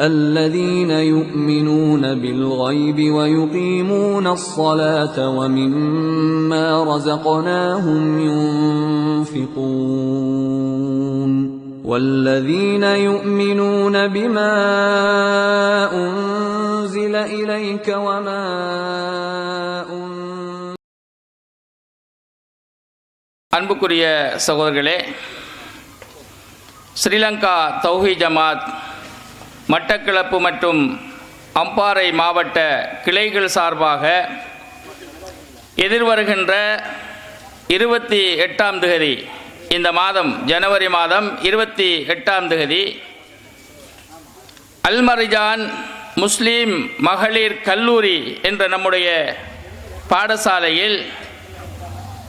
الذين يؤمنون بالغيب ويقيمون الصلاة ومما رزقناهم ينفقون والذين يؤمنون بما أنزل إليك وما أنزل அன்புக்குரிய சகோதரர்களே سريلانكا توهي ஜமாத் மட்டக்களப்பு மற்றும் அம்பாறை மாவட்ட கிளைகள் சார்பாக எதிர்வருகின்ற இருபத்தி எட்டாம் திகதி இந்த மாதம் ஜனவரி மாதம் இருபத்தி எட்டாம் திகதி அல்மரிஜான் முஸ்லீம் மகளிர் கல்லூரி என்ற நம்முடைய பாடசாலையில்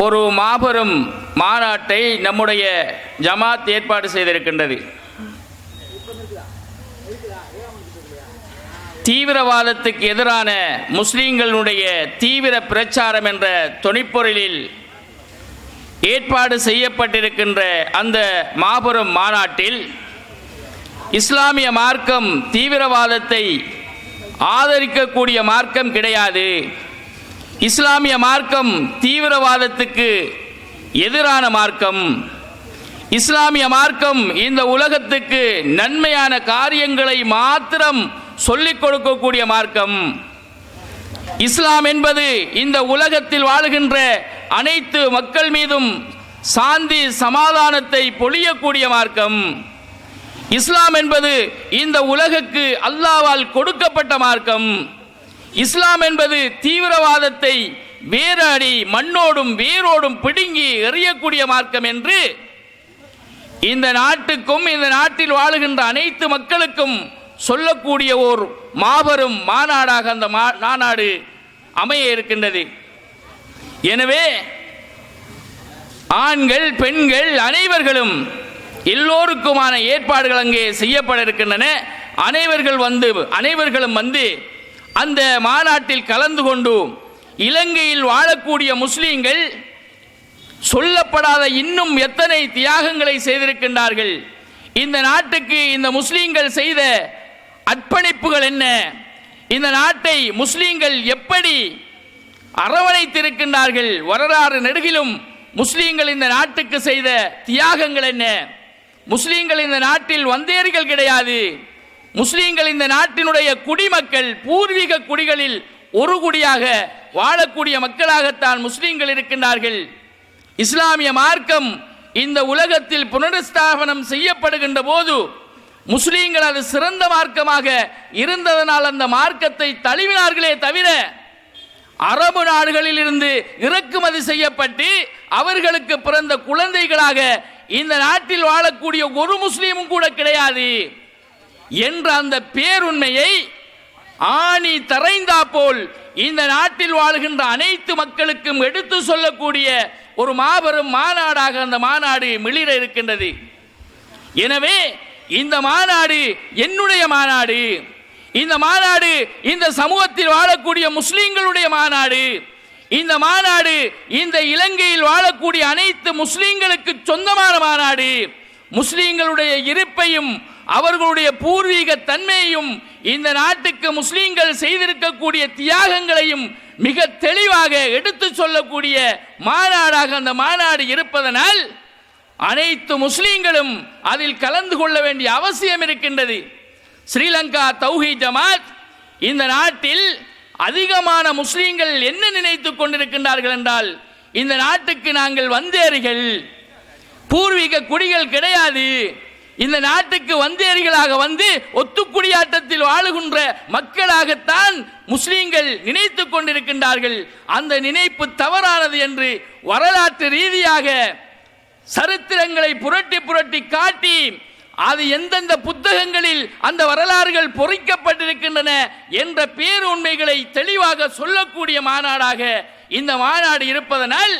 ஒரு மாபெரும் மாநாட்டை நம்முடைய ஜமாத் ஏற்பாடு செய்திருக்கின்றது. தீவிரவாதத்துக்கு எதிரான முஸ்லீம்களுடைய தீவிர பிரச்சாரம் என்ற துணிப்பொருளில் ஏற்பாடு செய்யப்பட்டிருக்கின்ற அந்த மாபெரும் மாநாட்டில் இஸ்லாமிய மார்க்கம் தீவிரவாதத்தை ஆதரிக்கக்கூடிய மார்க்கம் கிடையாது. இஸ்லாமிய மார்க்கம் தீவிரவாதத்துக்கு எதிரான மார்க்கம். இஸ்லாமிய மார்க்கம் இந்த உலகத்துக்கு நன்மையான காரியங்களை மாத்திரம் சொல்லிக் கொடுக்கக்கூடிய மார்க்கம். இஸ்லாம் என்பது இந்த உலகத்தில் வாழுகின்ற அனைத்து மக்கள் மீதும் சாந்தி சமாதானத்தை பொழியக்கூடிய மார்க்கம். இஸ்லாம் என்பது இந்த உலகுக்கு அல்லாவால் கொடுக்கப்பட்ட மார்க்கம். இஸ்லாம் என்பது தீவிரவாதத்தை வேராடி மண்ணோடும் வேரோடும் பிடுங்கி எறியக்கூடிய மார்க்கம் என்று இந்த நாட்டுக்கும் இந்த நாட்டில் வாழுகின்ற அனைத்து மக்களுக்கும் சொல்லக்கூடிய ஓர் மாபெரும் மாநாடாக அந்த மா- மாநாடு அமைய இருக்கின்றது. எனவே ஆண்கள் பெண்கள் அனைவர்களும் எல்லோருக்குமான ஏற்பாடுகள் அங்கே செய்யப்பட இருக்கின்றன அனைவர்கள் வந்து அனைவர்களும் வந்து அந்த மாநாட்டில் கலந்து கொண்டு இலங்கையில் வாழக்கூடிய முஸ்லீம்கள் சொல்லப்படாத இன்னும் எத்தனை தியாகங்களை செய்திருக்கின்றார்கள். இந்த நாட்டுக்கு இந்த முஸ்லீம்கள் செய்த அர்ப்பணிப்புகள் என்ன? இந்த நாட்டை முஸ்லீம்கள் எப்படி அரவணைத்திருக்கின்றார்கள்? வரலாறு நெடுகிலும் முஸ்லீம்கள் இந்த நாட்டுக்கு செய்த தியாகங்கள் என்ன? முஸ்லீம்கள் இந்த நாட்டில் வந்தேரிகள் கிடையாது. முஸ்லீம்கள் இந்த நாட்டினுடைய குடிமக்கள் பூர்வீக குடிகளில் ஒரு குடியாக வாழக்கூடிய மக்களாகத்தான் முஸ்லீம்கள் இருக்கின்றார்கள். இஸ்லாமிய மார்க்கம் இந்த உலகத்தில் புனருஸ்தாபனம் செய்யப்படுகின்ற போது முஸ்லீம்கள் அது சிறந்த மார்க்கமாக இருந்ததனால் அந்த மார்க்கத்தை தழுவினார்களே தவிர அரபு நாடுகளில் இருந்து இறக்குமதி செய்யப்பட்டு அவர்களுக்கு பிறந்த குழந்தைகளாக இந்த நாட்டில் வாழக்கூடிய ஒரு முஸ்லீமும் கூட கிடையாது என்ற அந்த பேருண்மையை ஆணி தரைந்தா போல் இந்த நாட்டில் வாழ்கின்ற அனைத்து மக்களுக்கும் எடுத்து சொல்லக்கூடிய ஒரு மாபெரும் மாநாடாக அந்த மாநாடு மிளிர இருக்கின்றது. எனவே இந்த மாநாடு என்னுடைய மாநாடு. இந்த மாநாடு இந்த சமூகத்தில் வாழக்கூடிய முஸ்லீம்களுடைய மாநாடு. இந்த மாநாடு இந்த இலங்கையில் வாழக்கூடிய அனைத்து முஸ்லீம்களுக்கு சொந்தமான மாநாடு. முஸ்லீம்களுடைய இருப்பையும் அவர்களுடைய பூர்வீக தன்மையையும் இந்த நாட்டுக்கு முஸ்லீம்கள் செய்திருக்கக்கூடிய தியாகங்களையும் மிக தெளிவாக எடுத்து சொல்லக்கூடிய மாநாடாக அந்த மாநாடு இருப்பதனால் அனைத்து முஸ்லீம்களும் அதில் கலந்து கொள்ள வேண்டிய அவசியம் இருக்கின்றது. ஸ்ரீலங்கா தௌஹி ஜமாத் இந்த நாட்டில் அதிகமான முஸ்லீம்கள் என்ன நினைத்துக் கொண்டிருக்கின்றார்கள் என்றால் இந்த நாட்டுக்கு நாங்கள் வந்தேறிகள் பூர்வீக குடிகள் கிடையாது. இந்த நாட்டுக்கு வந்தேறிகளாக வந்து ஒத்துக்குடியாட்டத்தில் வாழுகின்ற மக்களாகத்தான் முஸ்லீம்கள் நினைத்துக் கொண்டிருக்கின்றார்கள். அந்த நினைப்பு தவறானது என்று வரலாற்று ரீதியாக சரித்திரங்களை புரட்டி புரட்டி காட்டி அது எந்தெந்த புத்தகங்களில் அந்த வரலாறுகள் பொறிக்கப்பட்டிருக்கின்றன என்ற பேருண்மைகளை தெளிவாக சொல்லக்கூடிய மாநாடாக இந்த மாநாடு இருப்பதனால்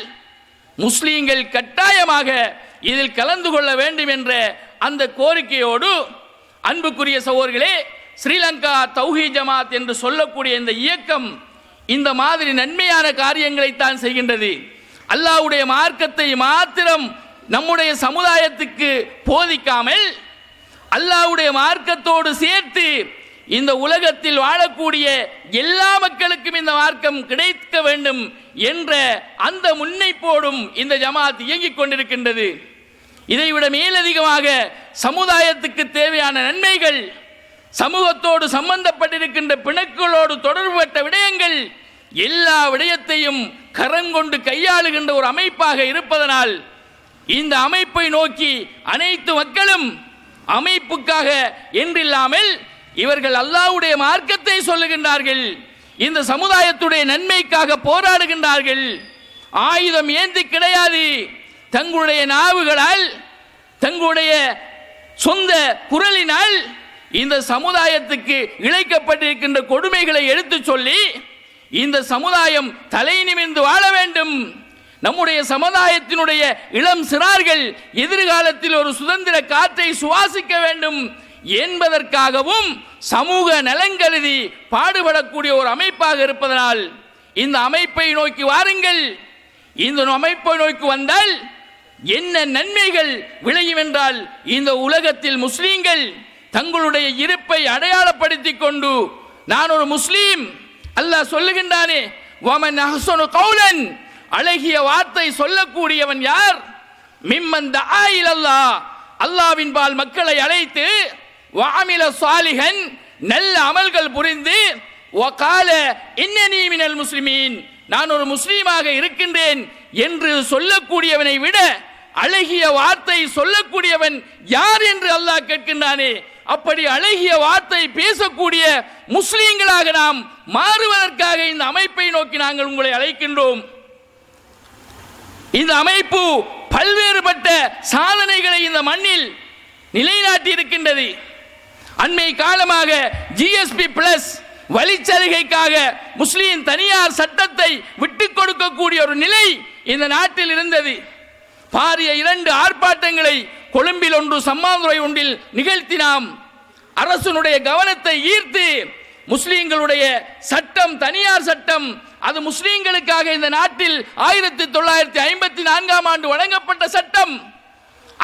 முஸ்லீம்கள் கட்டாயமாக இதில் கலந்து கொள்ள வேண்டும் என்ற அந்த கோரிக்கையோடு அன்புக்குரிய சகோதர்களே ஸ்ரீலங்கா தௌஹி ஜமாத் என்று சொல்லக்கூடிய இந்த இயக்கம் இந்த மாதிரி நன்மையான காரியங்களைத்தான் செய்கின்றது. அல்லாஹ்வுடைய மார்க்கத்தை மாத்திரம் நம்முடைய சமுதாயத்துக்கு போதிக்காமல் அல்லாஹ்வுடைய மார்க்கத்தோடு சேர்த்து இந்த உலகத்தில் வாழக்கூடிய எல்லா மக்களுக்கும் இந்த மார்க்கம் கிடைக்க வேண்டும் என்ற அந்த முன்னைப்போடும் இந்த ஜமாத் இயங்கிக் கொண்டிருக்கின்றது. இதைவிட மேலதிகமாக சமுதாயத்துக்கு தேவையான நன்மைகள் சமூகத்தோடு சம்பந்தப்பட்டிருக்கின்ற பிணக்குகளோடு தொடர்புபட்ட விடயங்கள் எல்லா விடயத்தையும் கரங்கொண்டு கையாளுகின்ற ஒரு அமைப்பாக இருப்பதனால் இந்த அமைப்பை நோக்கி அனைத்து மக்களும் அமைப்புக்காக என்றில்லாமல் இவர்கள் அல்லாஹ்வுடைய மார்க்கத்தை சொல்லுகின்றார்கள். இந்த சமுதாயத்துடைய நன்மைக்காக போராடுகின்றார்கள். ஆயுதம் ஏந்தி கிடையாது. தங்களுடைய நாவுகளால் தங்களுடைய சொந்த குரலினால் இந்த சமுதாயத்துக்கு இழைக்கப்பட்டிருக்கின்ற கொடுமைகளை எடுத்துச் சொல்லி இந்த சமுதாயம் தலை நிமிர்ந்து வாழ வேண்டும். நம்முடைய சமுதாயத்தினுடைய இளம் சிறார்கள் எதிர்காலத்தில் ஒரு சுதந்திர காற்றை சுவாசிக்க வேண்டும் என்பதற்காகவும் சமூக நலங்கருதி பாடுபடக்கூடிய ஒரு அமைப்பாக இருப்பதனால் இந்த அமைப்பை நோக்கி வாருங்கள். இந்த அமைப்பை நோக்கி வந்தால் என்ன நன்மைகள் விளையும் என்றால் இந்த உலகத்தில் முஸ்லீம்கள் தங்களுடைய இருப்பை அடையாளப்படுத்திக் கொண்டு நான் ஒரு முஸ்லீம் அல்லாஹ் சொல்லுகின்றானே வமன் கௌலன் அழகிய வார்த்தை சொல்லக்கூடியவன் யார்? மிம்மந்த ஆயில் அல்லா அல்லாவின் பால் மக்களை அழைத்து வாமில சாலிகன் நல்ல அமல்கள் புரிந்து வகால இன்னனி மினல் முஸ்லிமீன் நான் ஒரு முஸ்லீமாக இருக்கின்றேன் என்று சொல்லக்கூடியவனை விட அழகிய வார்த்தை சொல்லக்கூடியவன் யார் என்று அல்லாஹ் கேட்கின்றானே. அப்படி அழகிய வார்த்தை பேசக்கூடிய முஸ்லீம்களாக நாம் மாறுவதற்காக இந்த அமைப்பை நோக்கி நாங்கள் உங்களை அழைக்கின்றோம். இந்த அமைப்பு பல்வேறுபட்ட சாதனைகளை இந்த மண்ணில் நிலைநாட்டி இருக்கின்றது அண்மை காலமாக ஜிஎஸ்பி பிளஸ் வழிச்சலுகைக்காக முஸ்லீம் தனியார் சட்டத்தை விட்டு கொடுக்கக்கூடிய ஒரு நிலை இந்த நாட்டில் இருந்தது. பாரிய இரண்டு ஆர்ப்பாட்டங்களை கொழும்பில் ஒன்று சம்மாந்துறை ஒன்றில் நிகழ்த்தினாம். அரசனுடைய கவனத்தை ஈர்த்து முஸ்லீம்களுடைய சட்டம் தனியார் சட்டம் அது முஸ்லீம்களுக்காக இந்த நாட்டில் ஆயிரத்தி தொள்ளாயிரத்தி ஐம்பத்தி நான்காம் ஆண்டு வழங்கப்பட்ட சட்டம்.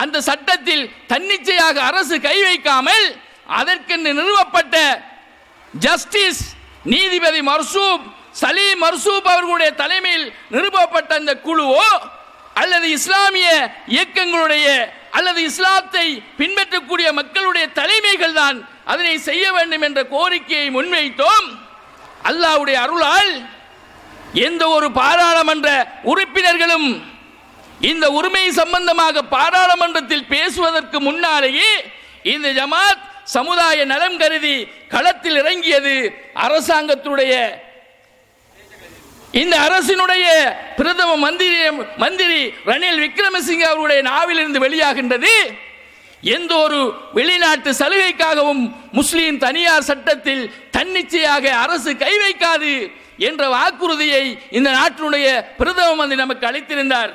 அந்த சட்டத்தில் தன்னிச்சையாக அரசு கை வைக்காமல் அதற்கென்று நிறுவப்பட்ட ஜஸ்டிஸ் நீதிபதி மர்சூப் சலீம் மர்சூப் அவர்களுடைய தலைமையில் நிறுவப்பட்ட அந்த குழுவோ அல்லது இஸ்லாமிய இயக்கங்களுடைய அல்லது இஸ்லாத்தை பின்பற்றக்கூடிய மக்களுடைய தலைமைகள் தான் அதனை செய்ய வேண்டும் என்ற கோரிக்கையை முன்வைத்தோம். அல்லாஹ்வுடைய அருளால் எந்த ஒரு பாராளுமன்ற உறுப்பினர்களும் இந்த உரிமை சம்பந்தமாக பாராளுமன்றத்தில் பேசுவதற்கு முன்னாலேயே இந்த ஜமாத் சமுதாய நலம் கருதி களத்தில் இறங்கியது அரசாங்கத்துடைய இந்த அரசினுடைய பிரதம மந்திரி மந்திரி ரணில் விக்ரமசிங்கே அவருடைய நாவிலிருந்து வெளியாகின்றது. எந்த ஒரு வெளிநாட்டு சலுகைக்காகவும் முஸ்லீம் தனியார் சட்டத்தில் தன்னிச்சையாக அரசு கை வைக்காது. என்ற வாக்குறுதியை இந்த நாட்டினுடைய பிரதம மந்திரி நமக்கு அளித்திருந்தார்.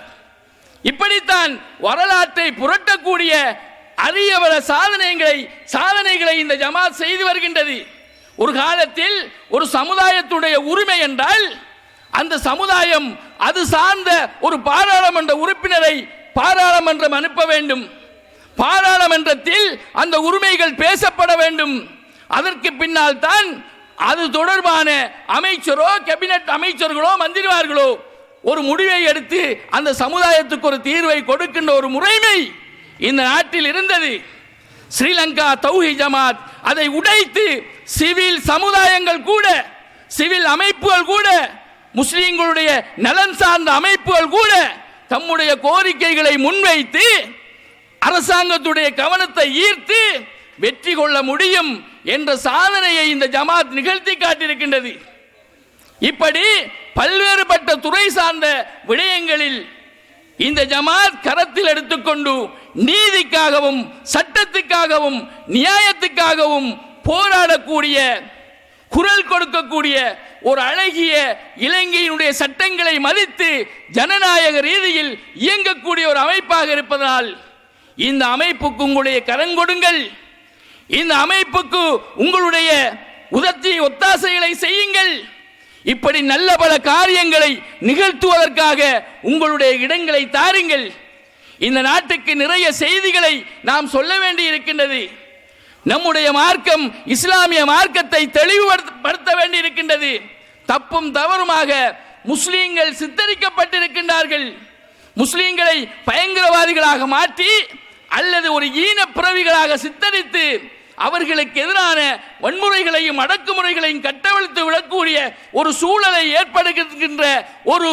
இப்படித்தான் வரலாற்றை புரட்டக்கூடிய அரிய பல சாதனைகளை சாதனைகளை இந்த ஜமாத் செய்து வருகின்றது. ஒரு காலத்தில் ஒரு சமுதாயத்துடைய உரிமை என்றால் அந்த சமுதாயம் அது சார்ந்த ஒரு பாராளுமன்ற உறுப்பினரை பாராளுமன்றம் அனுப்ப வேண்டும். பாராளுமன்றத்தில் அந்த உரிமைகள் பேசப்பட வேண்டும். அதற்கு பின்னால் தான் அது தொடர்பான அமைச்சரோ கேபினட் அமைச்சர்களோ மந்திரிமார்களோ ஒரு முடிவை எடுத்து அந்த சமுதாயத்துக்கு ஒரு தீர்வை கொடுக்கின்ற ஒரு முறைமை இந்த நாட்டில் இருந்தது. ஸ்ரீலங்கா தௌஹி ஜமாத் அதை உடைத்து சிவில் சமுதாயங்கள் கூட சிவில் அமைப்புகள் கூட முஸ்லீம்களுடைய நலன் சார்ந்த அமைப்புகள் கூட தம்முடைய கோரிக்கைகளை முன்வைத்து அரசாங்கத்துடைய கவனத்தை ஈர்த்து வெற்றி கொள்ள முடியும் என்ற சாதனையை இந்த ஜமாத் நிகழ்த்தி காட்டியிருக்கின்றது. இப்படி பல்வேறுபட்ட துறை சார்ந்த விடயங்களில் இந்த ஜமாத் கரத்தில் எடுத்துக்கொண்டு நீதிக்காகவும் சட்டத்துக்காகவும் நியாயத்துக்காகவும் போராடக்கூடிய குரல் கொடுக்கக்கூடிய ஒரு அழகிய இலங்கையினுடைய சட்டங்களை மதித்து ஜனநாயக ரீதியில் இயங்கக்கூடிய ஒரு அமைப்பாக இருப்பதனால் இந்த அமைப்புக்கு உங்களுடைய கரங்கொடுங்கள் இந்த அமைப்புக்கு உங்களுடைய உதத்தி ஒத்தாசைகளை செய்யுங்கள். இப்படி நல்ல பல காரியங்களை நிகழ்த்துவதற்காக உங்களுடைய இடங்களை தாருங்கள். இந்த நாட்டுக்கு நிறைய செய்திகளை நாம் சொல்ல வேண்டி இருக்கின்றது. நம்முடைய மார்க்கம் இஸ்லாமிய மார்க்கத்தை தெளிவுபடுத்த வேண்டி இருக்கின்றது. தப்பும் தவறுமாக முஸ்லீம்கள் சித்தரிக்கப்பட்டிருக்கின்றார்கள். முஸ்லீம்களை பயங்கரவாதிகளாக மாற்றி அல்லது ஒரு ஈன பிறவிகளாக சித்தரித்து அவர்களுக்கு எதிரான வன்முறைகளையும் அடக்குமுறைகளையும் கட்டவிழ்த்து விடக்கூடிய ஒரு சூழலை ஏற்படுகின்ற ஒரு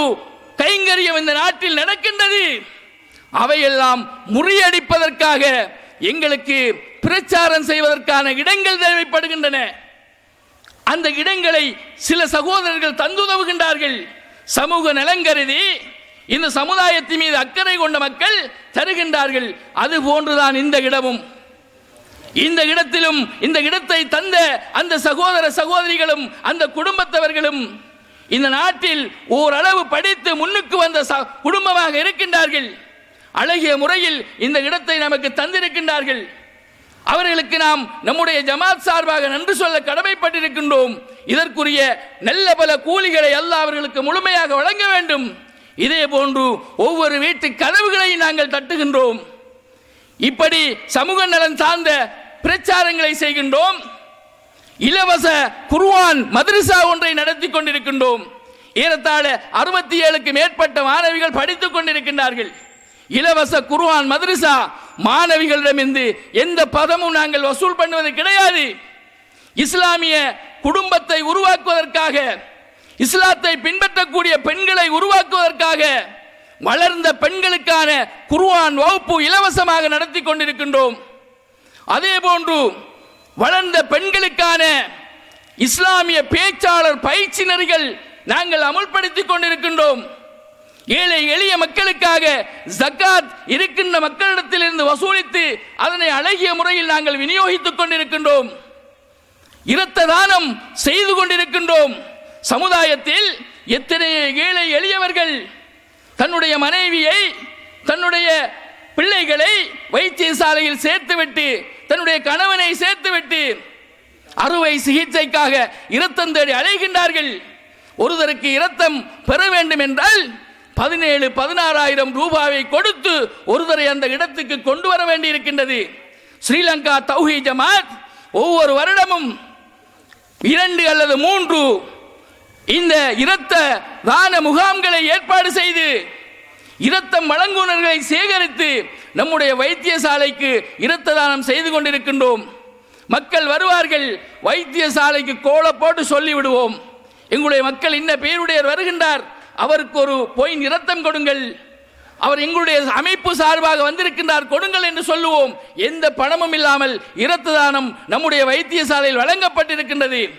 கைங்கரியம் இந்த நாட்டில் நடக்கின்றது. அவையெல்லாம் முறியடிப்பதற்காக எங்களுக்கு பிரச்சாரம் செய்வதற்கான இடங்கள் தேவைப்படுகின்றன. அந்த இடங்களை சில சகோதரர்கள் தந்துதவுகின்றார்கள். சமூக நலங்கருதி இந்த சமுதாயத்தின் மீது அக்கறை கொண்ட மக்கள் தருகின்றார்கள். அது போன்றுதான் இந்த இடமும். இந்த இடத்திலும் இந்த இடத்தை தந்த அந்த சகோதர சகோதரிகளும் அந்த குடும்பத்தவர்களும் இந்த நாட்டில் ஓரளவு படித்து முன்னுக்கு வந்த ச- குடும்பமாக இருக்கின்றார்கள். அழகிய முறையில் இந்த இடத்தை நமக்கு தந்திருக்கின்றார்கள். அவர்களுக்கு நாம் நம்முடைய ஜமாத் சார்பாக நன்றி சொல்ல கடமைப்பட்டிருக்கின்றோம். இதற்குரிய நல்ல பல கூலிகளை அல்ல அவர்களுக்கு முழுமையாக வழங்க வேண்டும். இதே போன்று ஒவ்வொரு வீட்டு கதவுகளை நாங்கள் தட்டுகின்றோம். இப்படி சமூக நலன் சார்ந்த பிரச்சாரங்களை செய்கின்றோம். இலவச குர்வான் மதரசா ஒன்றை நடத்தி கொண்டிருக்கின்றோம். ஏறத்தாழ அறுபத்தி ஏழுக்கு மேற்பட்ட மாணவிகள் படித்துக் கொண்டிருக்கின்றார்கள். இலவச குர்வான் மதரசா மாணவிகளிடமிருந்து எந்த பதமும் நாங்கள் வசூல் பண்ணுவது கிடையாது. இஸ்லாமிய குடும்பத்தை உருவாக்குவதற்காக இஸ்லாத்தை பின்பற்றக்கூடிய பெண்களை உருவாக்குவதற்காக வளர்ந்த பெண்களுக்கான குர்வான் வகுப்பு இலவசமாக நடத்தி கொண்டிருக்கின்றோம். அதே போன்று வளர்ந்த பெண்களுக்கான இஸ்லாமிய பேச்சாளர் பயிற்சி நெறிகள் நாங்கள் அமுல்படுத்திக் கொண்டிருக்கின்றோம். ஏழை எளிய மக்களுக்காக ஜக்காத் இருக்கின்ற மக்களிடத்திலிருந்து வசூலித்து அதனை அழகிய முறையில் நாங்கள் விநியோகித்துக் கொண்டிருக்கின்றோம். இரத்த தானம் செய்து கொண்டிருக்கின்றோம். சமுதாயத்தில் எத்தனை ஏழை எளியவர்கள் தன்னுடைய மனைவியை தன்னுடைய பிள்ளைகளை வைத்தியசாலையில் சேர்த்துவிட்டு தன்னுடைய கணவனை சேர்த்துவிட்டு அறுவை சிகிச்சைக்காக இரத்தம் தேடி அலைகின்றார்கள். ஒருவருக்கு இரத்தம் பெற வேண்டும் என்றால் பதினேழு பதினாறாயிரம் ரூபாவை கொடுத்து ஒருவரை அந்த இடத்துக்கு கொண்டு வர வேண்டியிருக்கின்றது. ஸ்ரீலங்கா தௌஹி ஜமாத் ஒவ்வொரு வருடமும் இரண்டு அல்லது மூன்று இந்த இரத்த தான முகாம்களை ஏற்பாடு செய்து இரத்தம் வழங்குனர்களை சேகரித்து நம்முடைய வைத்தியசாலைக்கு இரத்த தானம் செய்து கொண்டிருக்கின்றோம். மக்கள் வருவார்கள் வைத்தியசாலைக்கு கோல போட்டு சொல்லிவிடுவோம். எங்களுடைய மக்கள் இன்ன பேருடையர் வருகின்றார் அவருக்கு ஒரு பொயின் இரத்தம் கொடுங்கள். அவர் எங்களுடைய அமைப்பு சார்பாக வந்திருக்கின்றார் கொடுங்கள் என்று சொல்லுவோம். எந்த பணமும் இல்லாமல் இரத்த தானம் நம்முடைய வைத்தியசாலையில் வழங்கப்பட்டிருக்கின்றது.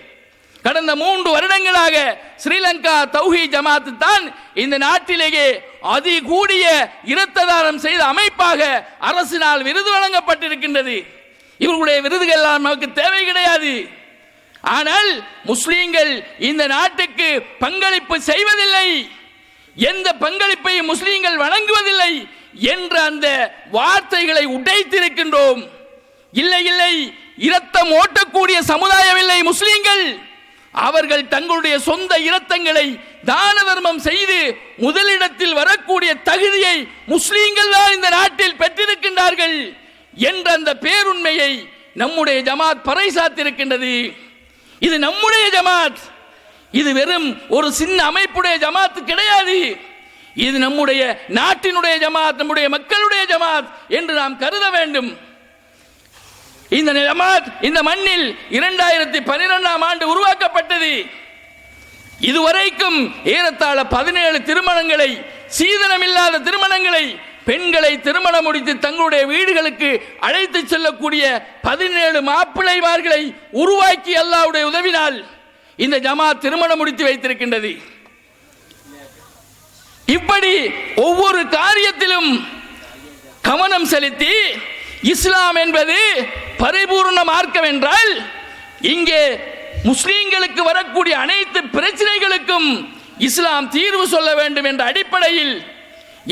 கடந்த மூன்று வருடங்களாக ஸ்ரீலங்கா தௌஹி ஜமாத் தான் இந்த நாட்டிலேயே அதி கூடிய இரத்ததானம் செய்த அமைப்பாக அரசினால் விருது வழங்கப்பட்டிருக்கின்றது. இவர்களுடைய விருதுகள் எல்லாம் நமக்கு தேவை கிடையாது. ஆனால் முஸ்லீம்கள் இந்த நாட்டுக்கு பங்களிப்பு செய்வதில்லை. எந்த பங்களிப்பையும் முஸ்லீம்கள் வழங்குவதில்லை என்ற அந்த வார்த்தைகளை உடைத்திருக்கின்றோம். இல்லை இல்லை இரத்தம் ஓட்டக்கூடிய சமுதாயம் இல்லை முஸ்லீம்கள். அவர்கள் தங்களுடைய சொந்த இரத்தங்களை தான தர்மம் செய்து முதலிடத்தில் வரக்கூடிய தகுதியை முஸ்லீம்கள் தான் இந்த நாட்டில் பெற்றிருக்கின்றார்கள் என்ற அந்த பேருண்மையை நம்முடைய ஜமாத் பறைசாத்திருக்கின்றது. இது நம்முடைய ஜமாத். இது வெறும் ஒரு சின்ன அமைப்புடைய ஜமாத் கிடையாது. இது நம்முடைய நாட்டினுடைய ஜமாத் நம்முடைய மக்களுடைய ஜமாத் என்று நாம் கருத வேண்டும். இந்த ஜமாத் இந்த மண்ணில் இரண்டாயிரத்தி பனிரெண்டாம் ஆண்டு உருவாக்கப்பட்டது. இதுவரைக்கும் ஏறத்தாழ பதினேழு திருமணங்களை சீதனமில்லாத திருமணங்களை பெண்களை திருமணம் முடித்து தங்களுடைய வீடுகளுக்கு அழைத்து செல்லக்கூடிய பதினேழு மாப்பிள்ளைமார்களை உருவாக்கி அல்லாவுடைய உதவினால் இந்த ஜமாத் திருமணம் முடித்து வைத்திருக்கின்றது. இப்படி ஒவ்வொரு காரியத்திலும் கவனம் செலுத்தி இஸ்லாம் என்பது பரிபூர்ண மார்க்கம் என்றால் இங்கே முஸ்லீம்களுக்கு வரக்கூடிய அனைத்து பிரச்சனைகளுக்கும் இஸ்லாம் தீர்வு சொல்ல வேண்டும் என்ற அடிப்படையில்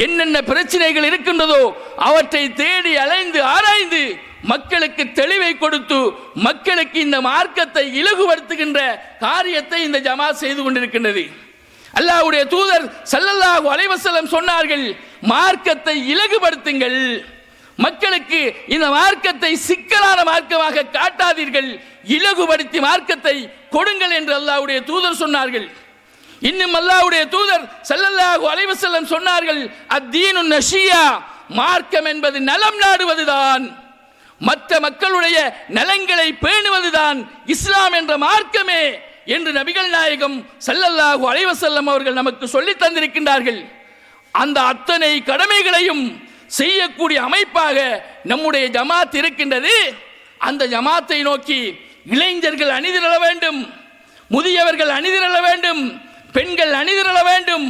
என்னென்ன பிரச்சனைகள் இருக்கின்றதோ அவற்றை தேடி அலைந்து ஆராய்ந்து மக்களுக்கு தெளிவை கொடுத்து மக்களுக்கு இந்த மார்க்கத்தை இலகுபடுத்துகின்ற காரியத்தை இந்த ஜமா செய்து கொண்டிருக்கின்றது. அல்லாவுடைய தூதர் சல்லல்லாஹு அலைவசலம் சொன்னார்கள் மார்க்கத்தை இலகுபடுத்துங்கள். மக்களுக்கு இந்த மார்க்கத்தை சிக்கலான மார்க்கமாக காட்டாதீர்கள். இலகுபடுத்தி மார்க்கத்தை கொடுங்கள் என்று அல்லாவுடைய தூதர் சொன்னார்கள். இன்னும் அல்லாவுடைய தூதர் ஸல்லல்லாஹு அலைவு செல்லம் சொன்னார்கள் அத்தீனு நஷியா மார்க்கம் என்பது நலம் நாடுவதுதான். மற்ற மக்களுடைய நலங்களை பேணுவதுதான் இஸ்லாம் என்ற மார்க்கமே என்று நபிகள் நாயகம் ஸல்லல்லாஹு அலைஹி செல்லம் அவர்கள் நமக்கு சொல்லி தந்திருக்கின்றார்கள். அந்த அத்தனை கடமைகளையும் செய்யக்கூடிய அமைப்பாக நம்முடைய ஜமாத் இருக்கின்றது. அந்த ஜமாத்தை நோக்கி இளைஞர்கள் அணிதிரள வேண்டும். முதியவர்கள் அணிதிரள வேண்டும். பெண்கள் அணிதிரள வேண்டும்.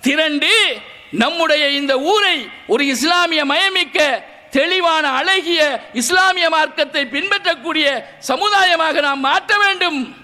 திரண்டு நம்முடைய இந்த ஊரை ஒரு இஸ்லாமிய மயமிக்க தெளிவான அழகிய இஸ்லாமிய மார்க்கத்தை பின்பற்றக்கூடிய சமுதாயமாக நாம் மாற்ற வேண்டும்.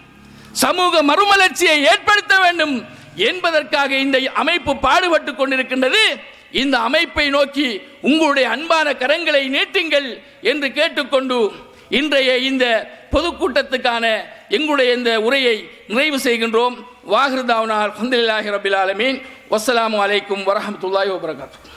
சமூக மறுமலர்ச்சியை ஏற்படுத்த வேண்டும் என்பதற்காக இந்த அமைப்பு பாடுபட்டு கொண்டிருக்கின்றது. இந்த அமைப்பை நோக்கி உங்களுடைய அன்பான கரங்களை நீட்டுங்கள் என்று கேட்டுக்கொண்டு இன்றைய இந்த பொதுக்கூட்டத்துக்கான எங்களுடைய இந்த உரையை நிறைவு செய்கின்றோம். வாகிருதாவனார் ஹந்தில்லாஹி ரபில் ஆலமீன். வசலாம் அலைக்கும் வரஹ்மத்துல்லாஹி வபரகாத்துஹு.